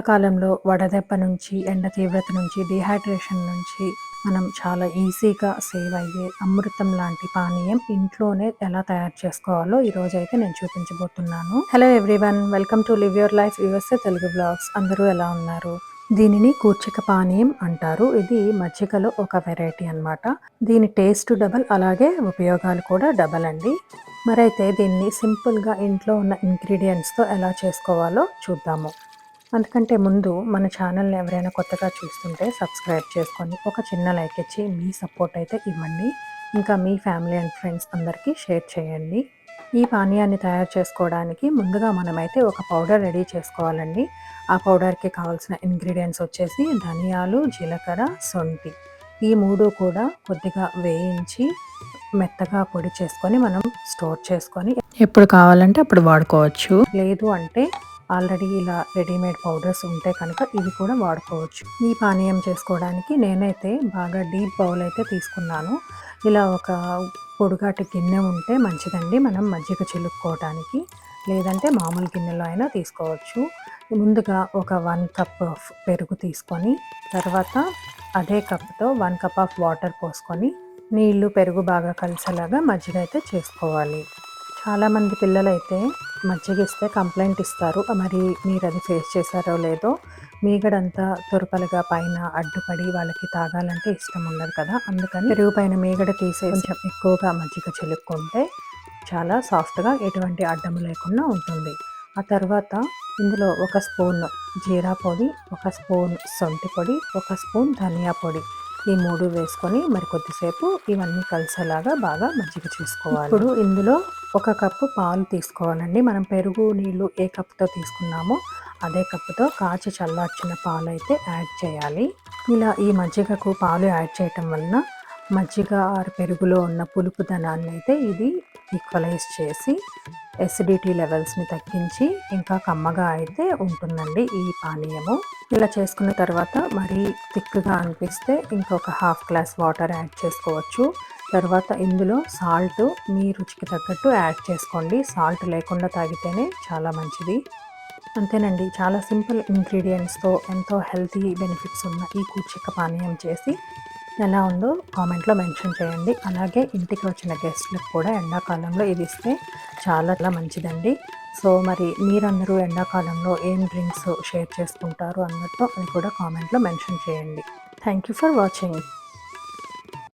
ఎండాకాలంలో వడదెబ్బ నుంచి ఎండ తీవ్రత నుంచి డిహైడ్రేషన్ నుంచి మనం చాలా ఈజీగా సేవ్ అయ్యే అమృతం లాంటి పానీయం ఇంట్లోనే ఎలా తయారు చేసుకోవాలో ఈ రోజు అయితే నేను చూపించబోతున్నాను. Hello everyone welcome to live your life USA Telugu blogs అందరూ ఎలా ఉన్నారు? దీనిని కూర్చిక పానీయం అంటారు. ఇది మజ్జిగలో ఒక వెరైటీ అన్నమాట. దీని టేస్ట్ డబల్ అలాగే ఉపయోగాలు కూడా డబల్ అండి. మరైతే దీన్ని సింపుల్గా ఇంట్లో ఉన్న ఇంగ్రీడియంట్స్తో ఎలా చేసుకోవాలో చూద్దాము. అందుకంటే ముందు మన ఛానల్ని ఎవరైనా కొత్తగా చూస్తుంటే సబ్స్క్రైబ్ చేసుకొని ఒక చిన్న లైక్ ఇచ్చి మీ సపోర్ట్ అయితే ఇవ్వండి. ఇంకా మీ ఫ్యామిలీ అండ్ ఫ్రెండ్స్ అందరికీ షేర్ చేయండి. ఈ పానీయాన్ని తయారు చేసుకోవడానికి ముందుగా మనమైతే ఒక పౌడర్ రెడీ చేసుకోవాలండి. ఆ పౌడర్కి కావాల్సిన ఇంగ్రీడియంట్స్ వచ్చేసి ధనియాలు జీలకర్ర సొంటి. ఈ మూడు కూడా కొద్దిగా వేయించి మెత్తగా పొడి చేసుకొని మనం స్టోర్ చేసుకొని ఎప్పుడు కావాలంటే అప్పుడు వాడుకోవచ్చు. లేదు అంటే ఆల్రెడీ ఇలా రెడీమేడ్ పౌడర్స్ ఉంటే కనుక ఇవి కూడా వాడుకోవచ్చు. ఈ పానీయం చేసుకోవడానికి నేనైతే బాగా డీప్ బౌల్ అయితే తీసుకున్నాను. ఇలా ఒక పొడుగాటి గిన్నె ఉంటే మంచిదండి మనం మజ్జిగ చిలుక్కోవడానికి లేదంటే మామూలు గిన్నెలో అయినా తీసుకోవచ్చు. ముందుగా ఒక వన్ కప్ పెరుగు తీసుకొని తర్వాత అదే కప్తో వన్ కప్ ఆఫ్ వాటర్ పోసుకొని నీళ్ళు పెరుగు బాగా కలిసేలాగా మజ్జిగ అయితే చేసుకోవాలి. చాలామంది పిల్లలైతే మజ్జిగ ఇస్తే కంప్లైంట్ ఇస్తారు. మరి మీరు అది ఫేస్ చేశారో లేదో మీగడంతా తురకలుగా పైన అడ్డుపడి వాళ్ళకి తాగాలంటే ఇష్టం ఉండదు కదా. అందుకని పెరుగు పైన మీగడ తీసే కొంచెం ఎక్కువగా మజ్జిగ చెలుక్కుంటే చాలా సాఫ్ట్గా ఎటువంటి అడ్డము లేకుండా ఉంటుంది. ఆ తర్వాత ఇందులో ఒక స్పూన్ జీరా పొడి ఒక స్పూన్ సొంటి పొడి ఒక స్పూన్ ధనియా పొడి ఈ మూడు వేసుకొని మరి కొద్దిసేపు ఇవన్నీ కలిసేలాగా బాగా మజ్జిగ చేసుకోవాలి. ఇప్పుడు ఇందులో ఒక కప్పు పాలు తీసుకోవాలండి. మనం పెరుగు నీళ్ళు ఏ కప్పుతో తీసుకున్నామో అదే కప్పుతో కాచి చల్లార్చిన పాలు అయితే యాడ్ చేయాలి. ఇలా ఈ మజ్జిగకు పాలు యాడ్ చేయటం వలన మజ్జిగ ఆరు పెరుగులో ఉన్న పులుపుదనాన్ని అయితే ఇది ఈక్వలైజ్ చేసి ఎసిడిటీ లెవెల్స్ని తగ్గించి ఇంకా కమ్మగా అయితే ఉంటుందండి ఈ పానీయము. ఇలా చేసుకున్న తర్వాత మరీ థిక్గా అనిపిస్తే ఇంకొక హాఫ్ గ్లాస్ వాటర్ యాడ్ చేసుకోవచ్చు. తర్వాత ఇందులో సాల్ట్ మీ రుచికి తగ్గట్టు యాడ్ చేసుకోండి. సాల్ట్ లేకుండా తాగితేనే చాలా మంచిది. అంతేనండి చాలా సింపుల్ ఇంగ్రీడియంట్స్తో ఎంతో హెల్తీ బెనిఫిట్స్ ఉన్న ఈ కూర్చిక పానీయం చేసి ఎలా ఉందో కామెంట్లో మెన్షన్ చేయండి. అలాగే ఇంటికి వచ్చిన గెస్ట్లకు కూడా ఎండాకాలంలో ఇది ఇస్తే చాలా చాలా మంచిదండి. సో మరి మీరందరూ ఎండాకాలంలో ఏం డ్రింక్స్ షేర్ చేసుకుంటారు అన్నట్టు అది కూడా కామెంట్లో మెన్షన్ చేయండి. Thank you for watching.